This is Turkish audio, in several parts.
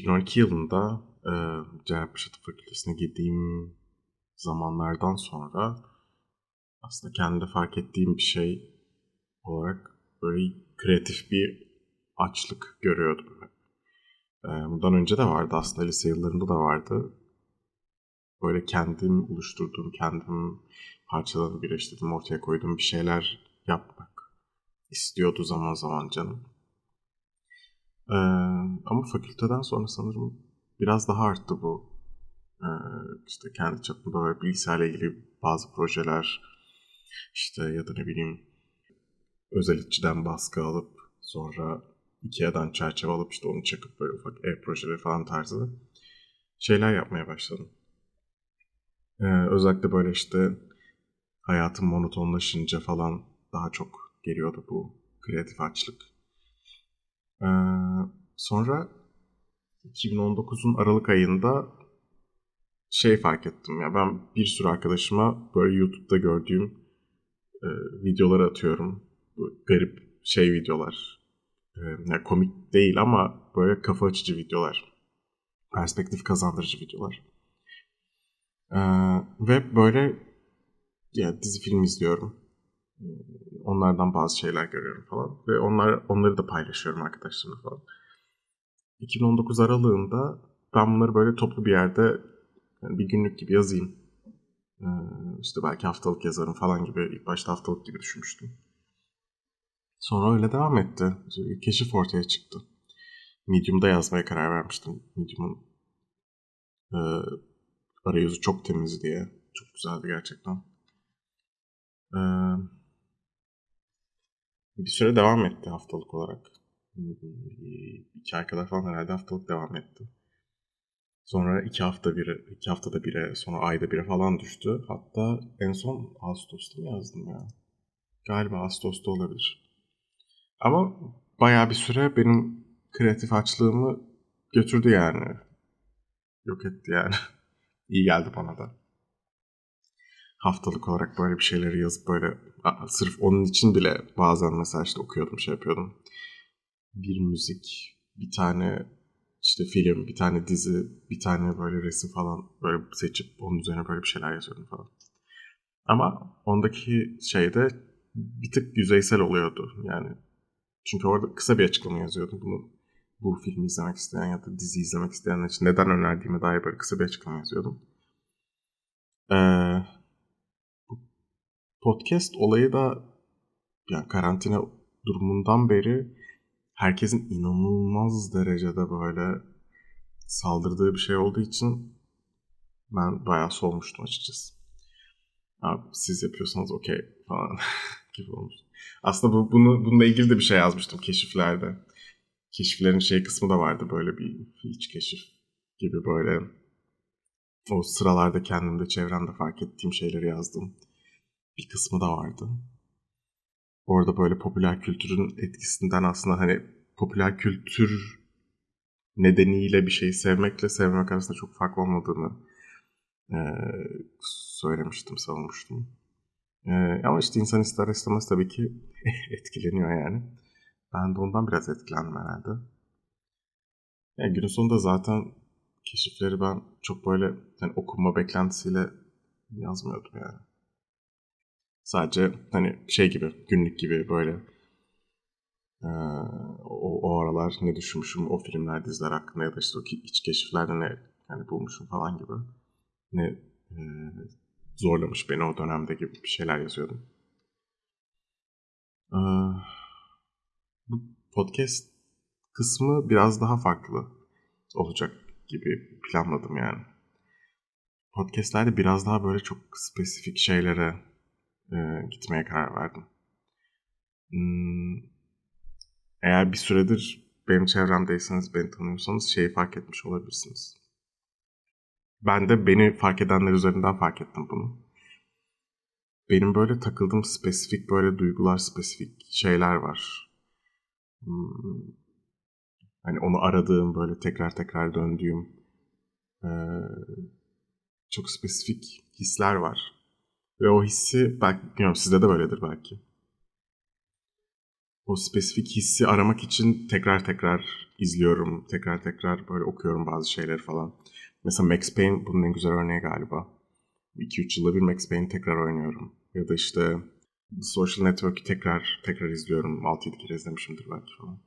2012 yılında e, Cerrahpaşa Tıp Fakültesi'ne girdiğim zamanlardan sonra aslında kendimde fark ettiğim bir şey olarak böyle kreatif bir açlık görüyordum. E, bundan önce de vardı aslında lise yıllarında da vardı. Böyle kendim oluşturduğum, kendim parçalarını birleştirdim, ortaya koyduğum bir şeyler yapmak istiyordu zaman zaman canım. Ee, ama fakülteden sonra sanırım biraz daha arttı bu. Ee, işte kendi çapımda böyle bilgisayarla ilgili bazı projeler işte ya da ne bileyim özellikçiden baskı alıp sonra Ikea'dan çerçeve alıp işte onu çakıp böyle ufak ev projeleri falan tarzı şeyler yapmaya başladım. Ee, özellikle böyle işte hayatım monotonlaşınca falan daha çok geliyordu bu kreatif açlık. Ee, sonra 2019'un Aralık ayında şey fark ettim ya ben bir sürü arkadaşıma böyle YouTube'da gördüğüm e, videoları atıyorum. Garip şey videolar. E, yani komik değil ama böyle kafa açıcı videolar. Perspektif kazandırıcı videolar. E, ve böyle ya dizi film izliyorum. Onlardan bazı şeyler görüyorum falan. Ve onlar onları da paylaşıyorum arkadaşlarımla falan. 2019 aralığında ben bunları böyle toplu bir yerde yani bir günlük gibi yazayım. Ee, işte belki haftalık yazarım falan gibi. ilk başta haftalık gibi düşünmüştüm. Sonra öyle devam etti. Keşif ortaya çıktı. Medium'da yazmaya karar vermiştim. Medium'un e, arayüzü çok temiz diye. Çok güzeldi gerçekten. Ee, bir süre devam etti haftalık olarak. İki ay kadar falan herhalde haftalık devam etti. Sonra iki hafta bire, iki haftada bire, sonra ayda bire falan düştü. Hatta en son Ağustos'ta mı yazdım ya? Galiba Ağustos'ta olabilir. Ama bayağı bir süre benim kreatif açlığımı götürdü yani. Yok etti yani. İyi geldi bana da. Haftalık olarak böyle bir şeyleri yazıp böyle sırf onun için bile bazen mesela işte okuyordum şey yapıyordum. Bir müzik, bir tane işte film, bir tane dizi, bir tane böyle resim falan böyle seçip onun üzerine böyle bir şeyler yazıyordum falan. Ama ondaki şeyde bir tık yüzeysel oluyordu yani. Çünkü orada kısa bir açıklama yazıyordum bunu bu filmi izlemek isteyen ya da dizi izlemek isteyenler için neden önerdiğime dair böyle kısa bir açıklama yazıyordum. Ee, podcast olayı da yani karantina durumundan beri herkesin inanılmaz derecede böyle saldırdığı bir şey olduğu için ben bayağı soğumuştum açıkçası. Abi siz yapıyorsanız okey falan gibi olmuş. Aslında bu, bunu, bununla ilgili de bir şey yazmıştım keşiflerde. Keşiflerin şey kısmı da vardı böyle bir hiç keşif gibi böyle o sıralarda kendimde çevremde fark ettiğim şeyleri yazdım. Bir kısmı da vardı orada böyle popüler kültürün etkisinden aslında hani popüler kültür nedeniyle bir şeyi sevmekle sevmek arasında çok fark olmadığını e, söylemiştim, savunmuştum. E, ama işte insan ister istemez tabii ki etkileniyor yani. Ben de ondan biraz etkilendim herhalde. Yani günün sonunda zaten keşifleri ben çok böyle yani okuma beklentisiyle yazmıyordum yani. Sadece hani şey gibi, günlük gibi böyle ee, o, o aralar ne düşünmüşüm o filmler, diziler hakkında ya da işte o iç keşiflerde ne yani bulmuşum falan gibi. Ne e, zorlamış beni o dönemde gibi bir şeyler yazıyordum. Ee, bu podcast kısmı biraz daha farklı olacak gibi planladım yani. Podcastlerde biraz daha böyle çok spesifik şeylere e, gitmeye karar verdim. Hmm, eğer bir süredir benim çevremdeyseniz, beni tanıyorsanız şeyi fark etmiş olabilirsiniz. Ben de beni fark edenler üzerinden fark ettim bunu. Benim böyle takıldığım spesifik böyle duygular, spesifik şeyler var. Hmm, hani onu aradığım, böyle tekrar tekrar döndüğüm çok spesifik hisler var. Ve o hissi belki bilmiyorum sizde de böyledir belki. o spesifik hissi aramak için tekrar tekrar izliyorum. Tekrar tekrar böyle okuyorum bazı şeyleri falan. Mesela Max Payne bunun en güzel örneği galiba. 2-3 yılda bir Max Payne'i tekrar oynuyorum. Ya da işte The Social Network'ü tekrar tekrar izliyorum. 6-7 kere izlemişimdir belki falan.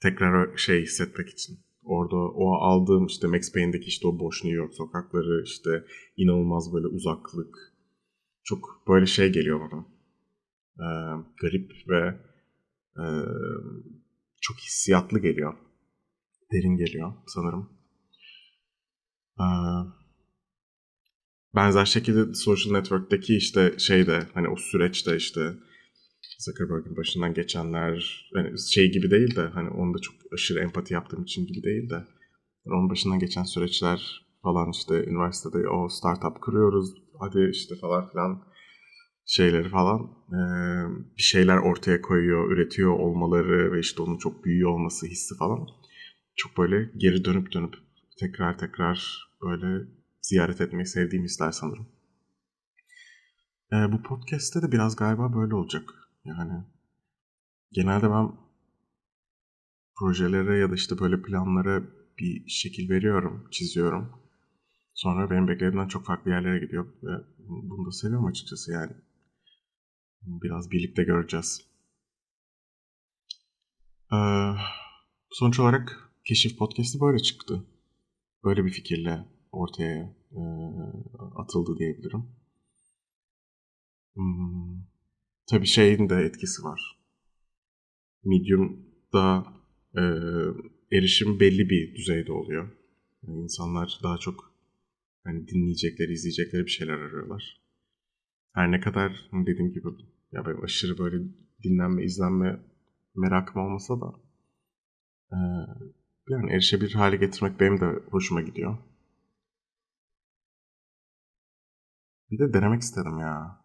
Tekrar şey hissetmek için. Orada o aldığım işte Max Payne'deki işte o boş New York sokakları işte inanılmaz böyle uzaklık. Çok böyle şey geliyor bana. Ee, garip ve e, çok hissiyatlı geliyor. Derin geliyor sanırım. Ee, benzer şekilde Social Network'teki işte şeyde hani o süreçte işte Zuckerberg'in başından geçenler yani şey gibi değil de hani onda çok aşırı empati yaptığım için gibi değil de yani onun başından geçen süreçler falan işte üniversitede o startup kuruyoruz hadi işte falan filan şeyleri falan e, bir şeyler ortaya koyuyor, üretiyor olmaları ve işte onun çok büyüyor olması hissi falan çok böyle geri dönüp dönüp tekrar tekrar böyle ziyaret etmeyi sevdiğim hisler sanırım. E, bu podcast'te de biraz galiba böyle olacak. Yani genelde ben projelere ya da işte böyle planlara bir şekil veriyorum, çiziyorum. Sonra benim beklediğimden çok farklı yerlere gidiyor. Ve bunu da seviyorum açıkçası yani. Biraz birlikte göreceğiz. Ee, sonuç olarak Keşif Podcast'ı böyle çıktı. Böyle bir fikirle ortaya e, atıldı diyebilirim. Hmm, tabii şeyin de etkisi var. Medium'da e, erişim belli bir düzeyde oluyor. Yani insanlar daha çok hani dinleyecekleri, izleyecekleri bir şeyler arıyorlar. Her ne kadar dediğim gibi ya benim aşırı böyle dinlenme, izlenme merakım olmasa da e, yani erişebilir hale getirmek benim de hoşuma gidiyor. Bir de denemek istedim ya.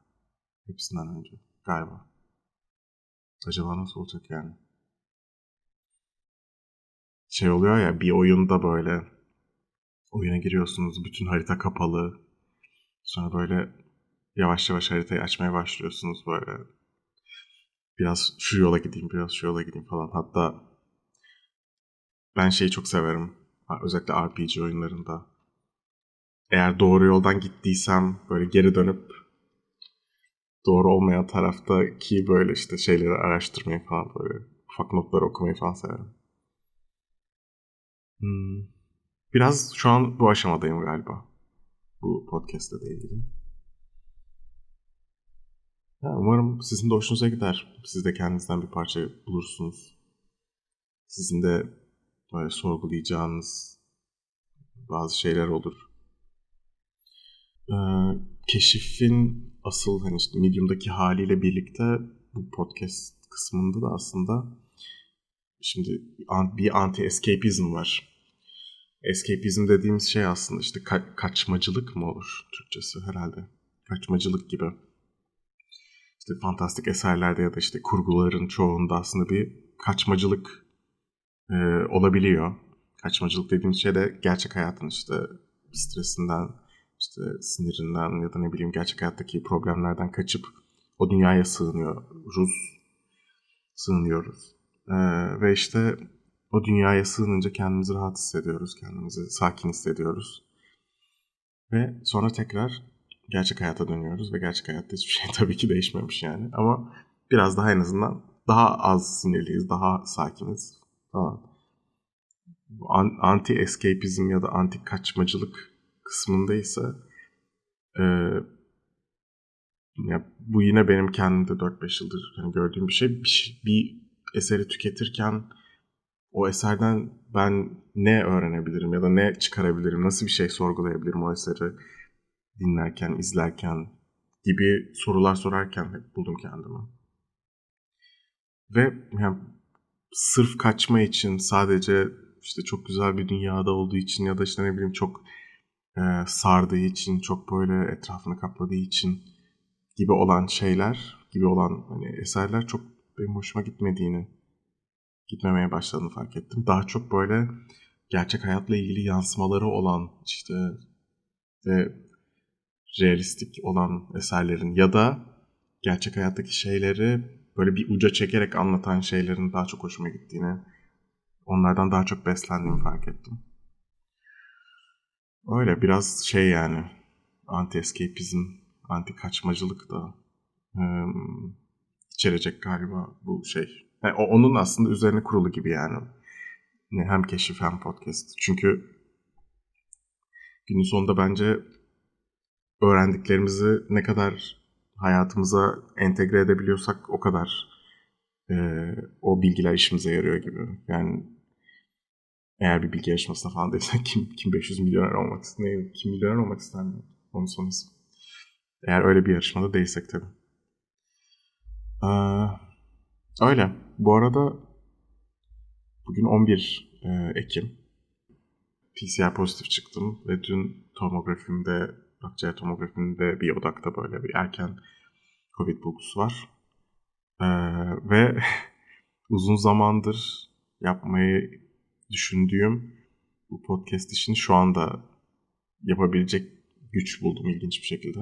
Hepsinden önce galiba. Acaba nasıl olacak yani? Şey oluyor ya bir oyunda böyle oyuna giriyorsunuz bütün harita kapalı. Sonra böyle yavaş yavaş haritayı açmaya başlıyorsunuz böyle. Biraz şu yola gideyim, biraz şu yola gideyim falan. Hatta ben şeyi çok severim. Özellikle RPG oyunlarında. Eğer doğru yoldan gittiysem böyle geri dönüp doğru olmayan taraftaki böyle işte şeyleri araştırmayı falan böyle ufak notları okumayı falan severim. Hmm. Biraz şu an bu aşamadayım galiba. Bu podcast'le de ilgili. Ya umarım sizin de hoşunuza gider. Siz de kendinizden bir parça bulursunuz. Sizin de böyle sorgulayacağınız bazı şeyler olur. Ee, keşifin asıl hani işte Medium'daki haliyle birlikte bu podcast kısmında da aslında şimdi bir anti-escapism var. Escapism dediğimiz şey aslında işte ka- kaçmacılık mı olur Türkçesi herhalde. Kaçmacılık gibi. İşte fantastik eserlerde ya da işte kurguların çoğunda aslında bir kaçmacılık e, olabiliyor. Kaçmacılık dediğimiz şey de gerçek hayatın işte stresinden, işte sinirinden ya da ne bileyim gerçek hayattaki problemlerden kaçıp o dünyaya sığınıyoruz. Sığınıyoruz. Ee, ve işte o dünyaya sığınınca kendimizi rahat hissediyoruz. Kendimizi sakin hissediyoruz. Ve sonra tekrar gerçek hayata dönüyoruz ve gerçek hayatta hiçbir şey tabii ki değişmemiş yani. Ama biraz daha en azından daha az sinirliyiz, daha sakiniz falan. Anti escapizm ya da anti kaçmacılık kısmında ise e, ya bu yine benim kendimde 4-5 yıldır hani gördüğüm bir şey. bir, bir eseri tüketirken o eserden ben ne öğrenebilirim ya da ne çıkarabilirim, nasıl bir şey sorgulayabilirim o eseri dinlerken, izlerken gibi sorular sorarken hep buldum kendimi. Ve yani sırf kaçma için sadece işte çok güzel bir dünyada olduğu için ya da işte ne bileyim çok e, sardığı için, çok böyle etrafını kapladığı için gibi olan şeyler, gibi olan hani eserler çok benim hoşuma gitmediğini, gitmemeye başladığını fark ettim. Daha çok böyle gerçek hayatla ilgili yansımaları olan işte ve realistik olan eserlerin ya da gerçek hayattaki şeyleri böyle bir uca çekerek anlatan şeylerin daha çok hoşuma gittiğini, onlardan daha çok beslendiğimi fark ettim. Öyle biraz şey yani anti-escapizm, anti-kaçmacılık da ım, içerecek galiba bu şey. Yani o- onun aslında üzerine kurulu gibi yani. Ne hem keşif hem podcast. Çünkü günün sonunda bence öğrendiklerimizi ne kadar hayatımıza entegre edebiliyorsak o kadar e, o bilgiler işimize yarıyor gibi. Yani eğer bir bilgi yarışmasına falan değilsen kim, kim 500 milyoner olmak ister, kim milyoner olmak ister mi? Onun son ismi. Eğer öyle bir yarışmada değilsek tabii. Ee, öyle. Bu arada bugün 11 e, Ekim. PCR pozitif çıktım ve dün tomografimde, akciğer tomografimde bir odakta böyle bir erken Covid bulgusu var. Ee, ve uzun zamandır yapmayı düşündüğüm bu podcast işini şu anda yapabilecek güç buldum ilginç bir şekilde.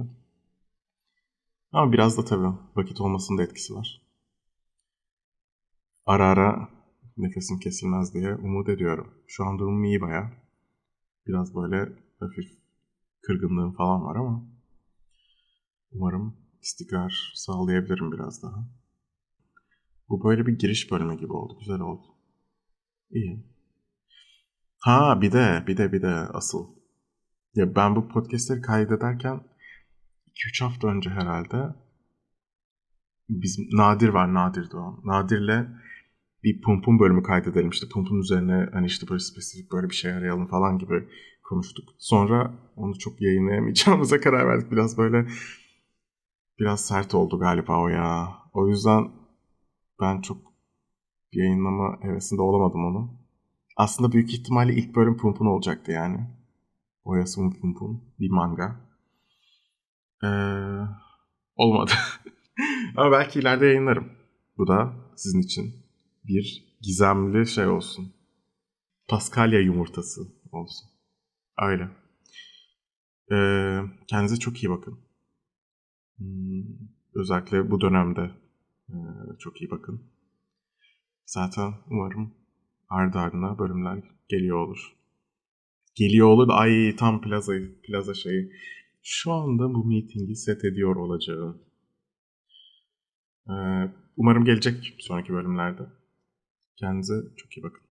Ama biraz da tabii vakit olmasının da etkisi var. Ara ara nefesim kesilmez diye umut ediyorum. Şu an durumum iyi baya. Biraz böyle hafif kırgınlığım falan var ama umarım istikrar sağlayabilirim biraz daha. Bu böyle bir giriş bölümü gibi oldu. Güzel oldu. İyi. Ha bir de bir de bir de asıl. Ya ben bu podcastleri kaydederken 2-3 hafta önce herhalde bizim Nadir var Nadir Doğan. Nadir'le bir Pump'un bölümü kaydedelim işte Pump'un üzerine hani işte böyle spesifik böyle bir şey arayalım falan gibi konuştuk. Sonra onu çok yayınlayamayacağımıza karar verdik. Biraz böyle biraz sert oldu galiba o ya. O yüzden ben çok yayınlama hevesinde olamadım onu. Aslında büyük ihtimalle ilk bölüm Pump'un olacaktı yani. Oyasumi Pump'un bir manga. Ee, olmadı. Ama belki ileride yayınlarım. Bu da sizin için bir gizemli şey olsun. Paskalya yumurtası olsun. Öyle. Ee, kendinize çok iyi bakın. Hmm, özellikle bu dönemde e, çok iyi bakın. Zaten umarım ardı ardına bölümler geliyor olur. Geliyor olur. Ay tam plaza, plaza şeyi. Şu anda bu meetingi set ediyor olacağım. Ee, umarım gelecek sonraki bölümlerde. Kendinize çok iyi bakın.